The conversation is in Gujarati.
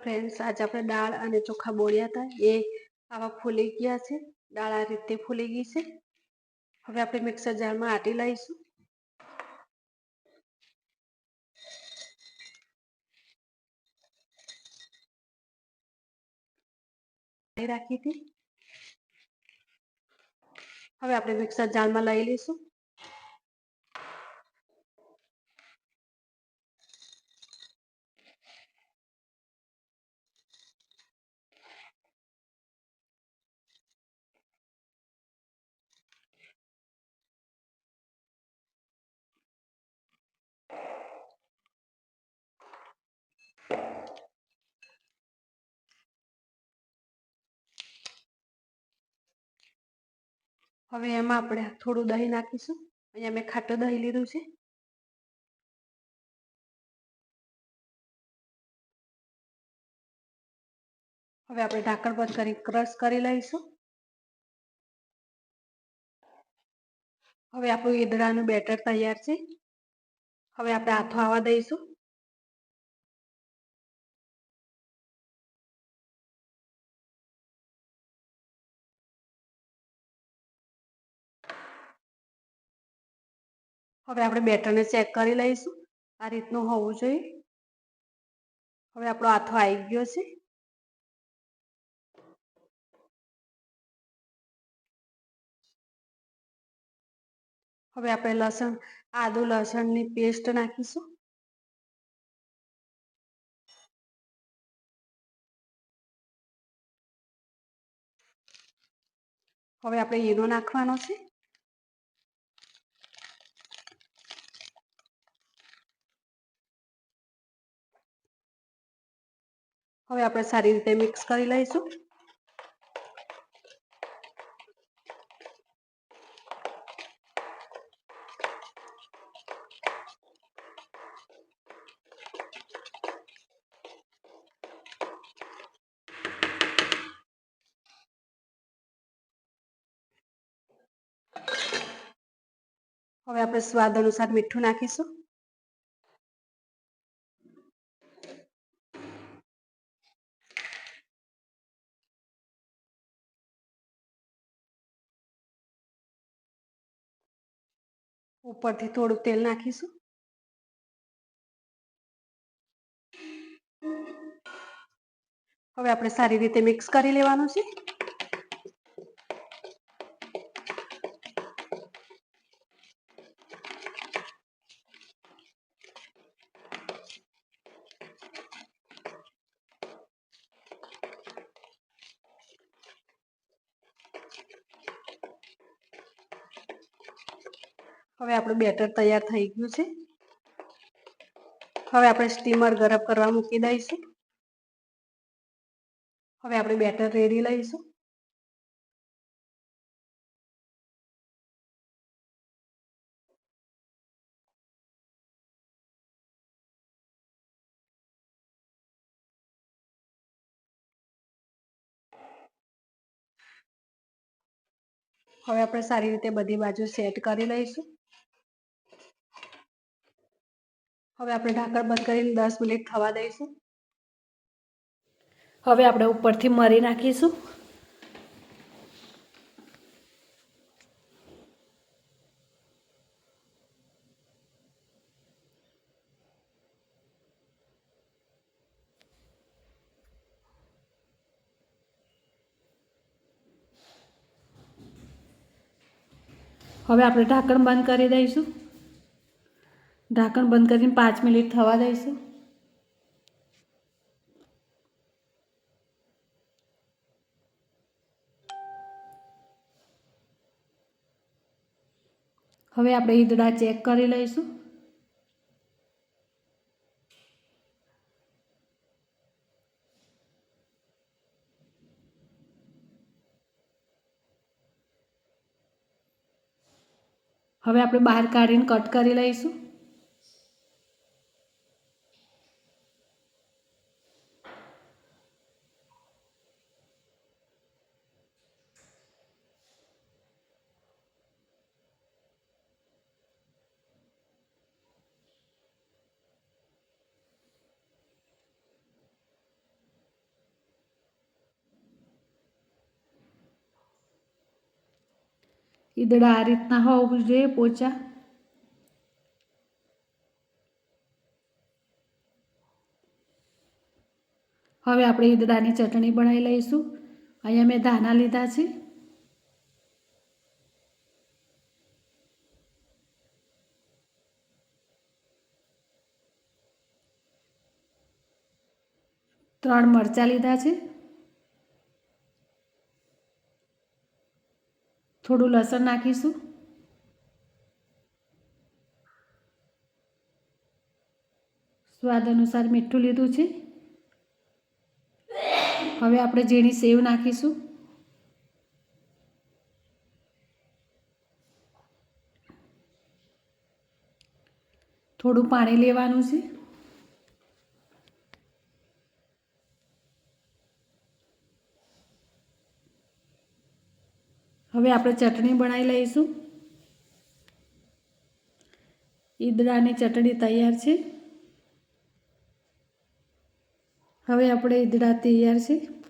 ફ્રેન્ડ્સ આજે આપણે દાળ અને ચોખા બોળ્યા હતા. એ આવા ફૂલી ગયા છે. દાળ આ રીતે ફૂલી ગઈ છે. હવે આપણે મિક્સર જારમાં આટી લઈશું રાખી હતી. હવે આપણે મિક્સર જારમાં લઈ લઈશું. હવે એમાં આપણે થોડું દહીં નાખીશું. અહીંયા મેં ખાટું દહીં લીધું છે. હવે આપણે ઢાંકણ બંધ કરી, ક્રશ કરી લઈશું. હવે આપણું ઈદડાનું બેટર તૈયાર છે. હવે આપણે હાથો આવવા દઈશું. હવે આપણે બેટરને ચેક કરી લઈશું. આ રીતનું હોવું જોઈએ. હવે આપણો હાથો આવી ગયો છે. હવે આપણે લસણ, આદુ લસણની પેસ્ટ નાખીશું. હવે આપણે ઈનો નાખવાનો છે. હવે આપણે સારી રીતે મિક્સ કરી લઈશું. હવે આપણે સ્વાદ અનુસાર મીઠું નાખીશું. ઉપરથી થોડું તેલ નાખીશું. હવે આપણે સારી રીતે મિક્સ કરી લેવાનું છે. હવે આપણું બેટર તૈયાર થઈ ગયું છે. હવે આપણે સ્ટીમર ગરમ કરવા મૂકી દઈશું. હવે આપણે બેટર રેડી લઈશું. હવે આપણે સારી રીતે બધી બાજુ સેટ કરી લઈશું. હવે આપણે ઢાંકણ બંધ કરીને દસ મિનિટ થવા દઈશું. હવે આપણે ઉપરથી મરી નાખીશું. હવે આપણે ઢાંકણ બંધ કરી દઈશું. ઢાંકણ બંધ કરીને પાંચ મિનિટ થવા દઈશું. હવે આપણે ઈદડા ચેક કરી લઈશું. હવે આપણે બહાર કાઢીને કટ કરી લઈશું. ઈદડા આ રીતના હોવું જોઈએ પોચા. હવે આપણે ઈદડાની ચટણી બનાવી લઈશું. અહીંયા મેં ધાના લીધા છે. ત્રણ મરચાં લીધા છે. થોડું લસણ નાખીશું. સ્વાદ અનુસાર મીઠું લીધું છે. હવે આપણે ઝીણી સેવ નાખીશું. થોડું પાણી લેવાનું છે. હવે આપણે ચટણી બનાવી લઈશું. ઈદડાની ચટણી તૈયાર છે. હવે આપણે ઈદડા તૈયાર છે.